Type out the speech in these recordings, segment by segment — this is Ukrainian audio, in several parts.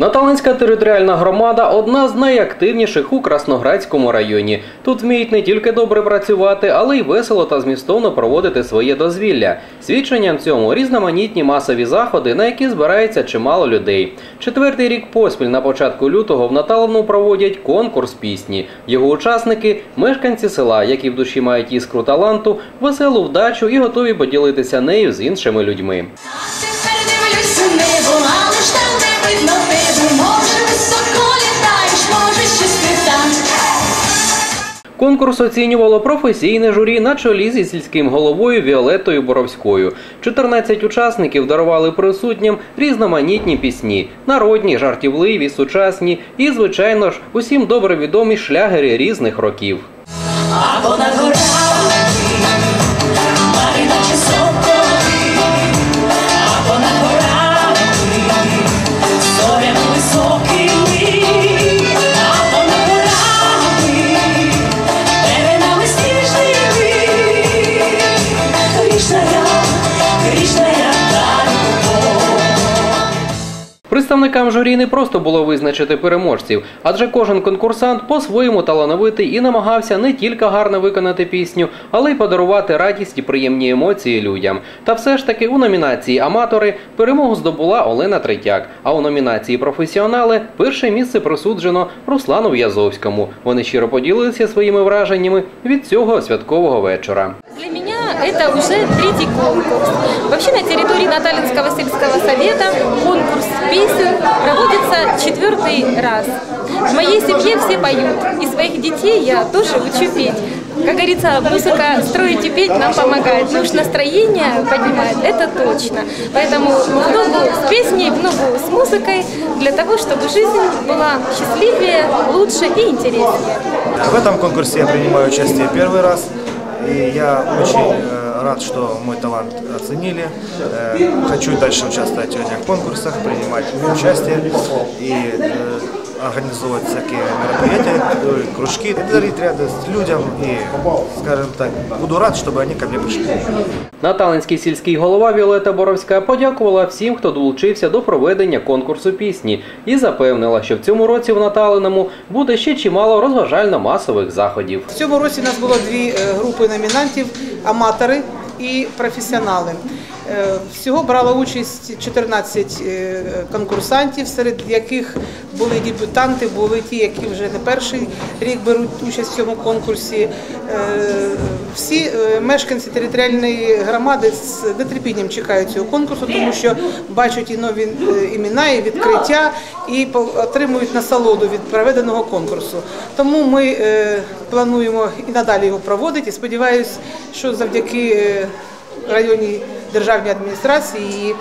Наталинська територіальна громада одна з найактивніших у Красноградському районі. Тут вміють не тільки добре працювати, але й весело та змістовно проводити своє дозвілля. Свідченням цьому різноманітні масові заходи, на які збирається чимало людей. Четвертий рік поспіль на початку лютого в Наталину проводять конкурс пісні. Його учасники мешканці села, які в душі мають іскру таланту, веселу вдачу і готові поділитися нею з іншими людьми. Тепер дивлюсь у небо, але ж там не видно Конкурс оцінювало професійне журі на чолі зі сільським головою Віолеттою Боровською. 14 учасників дарували присутнім різноманітні пісні, народні, жартівливі, сучасні і, звичайно ж, усім добре відомі шлягери різних років. А понад горами, Марина чи Представникам журі не просто було визначити переможців, адже кожен конкурсант по-своєму талановитий і намагався не тільки гарно виконати пісню, але й подарувати радість і приємні емоції людям. Та все ж таки у номінації Аматори перемогу здобула Олена Третяк. А у номінації Професіонали перше місце присуджено Руслану В'язовському. Вони щиро поділилися своїми враженнями від цього святкового вечора. Для меня это уже третий конкурс. Вообще на территории Наталинского сельского совета конкурс песен проводится четвертый раз. В моей семье все поют, и своих детей я тоже учу петь. Как говорится, музыка строить и петь нам помогает, но уж настроение поднимает, это точно. Поэтому в ногу с песней, в ногу с музыкой, для того, чтобы жизнь была счастливее, лучше и интереснее. В этом конкурсе я принимаю участие первый раз. И я очень э, рад, что мой талант оценили. Э, Хочу дальше участвовать в этих конкурсах, принимать участие и э, организовывать всякие мероприятия, э, кружки, дарить радость людям и, скажем так, буду рад, чтобы они ко мне пришли. Наталинський сільський голова Віолета Боровська подякувала всім, хто долучився до проведення конкурсу пісні, і запевнила, що в цьому році в Наталиному буде ще чимало розважально-масових заходів. В цьому році у нас було дві е, групи номінантів аматори і професіонали. Е, Всього брало участь 14 е, конкурсантів, серед яких були дебютанти, були ті, які вже не перший рік беруть участь в цьому конкурсі. Е, Всі мешканці територіальної громади з нетерпінням чекають цього конкурсу, тому що бачать і нові імена, і відкриття, і отримують насолоду від проведеного конкурсу. Тому ми плануємо і надалі його проводити. І сподіваюся, що завдяки районній державній адміністрації і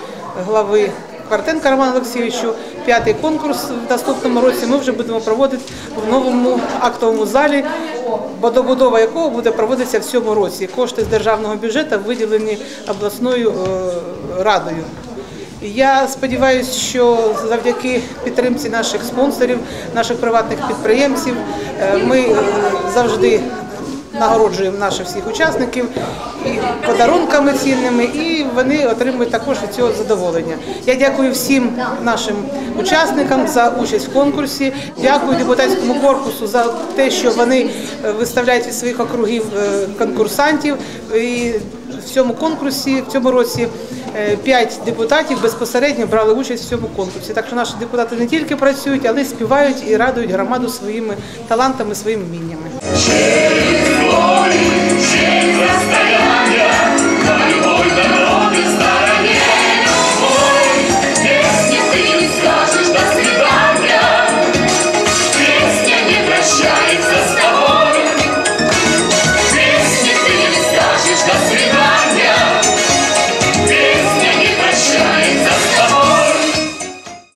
глави Квартенка Роману Олексійовичу п'ятий конкурс в наступному році ми вже будемо проводити в новому актовому залі, водобудова якого буде проводитися в цьому році. Кошти з державного бюджету виділені обласною е, радою. Я сподіваюся, що завдяки підтримці наших спонсорів, наших приватних підприємців, е, ми е, завжди нагороджуємо наших всіх учасників і подарунками цінними, і вони отримують також від цього задоволення. Я дякую всім нашим учасникам за участь в конкурсі. Дякую депутатському корпусу за те, що вони е, виставляють від своїх округів е, конкурсантів. І в цьому конкурсі в цьому році е, п'ять депутатів безпосередньо брали участь в цьому конкурсі. Так що наші депутати не тільки працюють, але й співають і радують громаду своїми талантами, своїми вміннями. morning.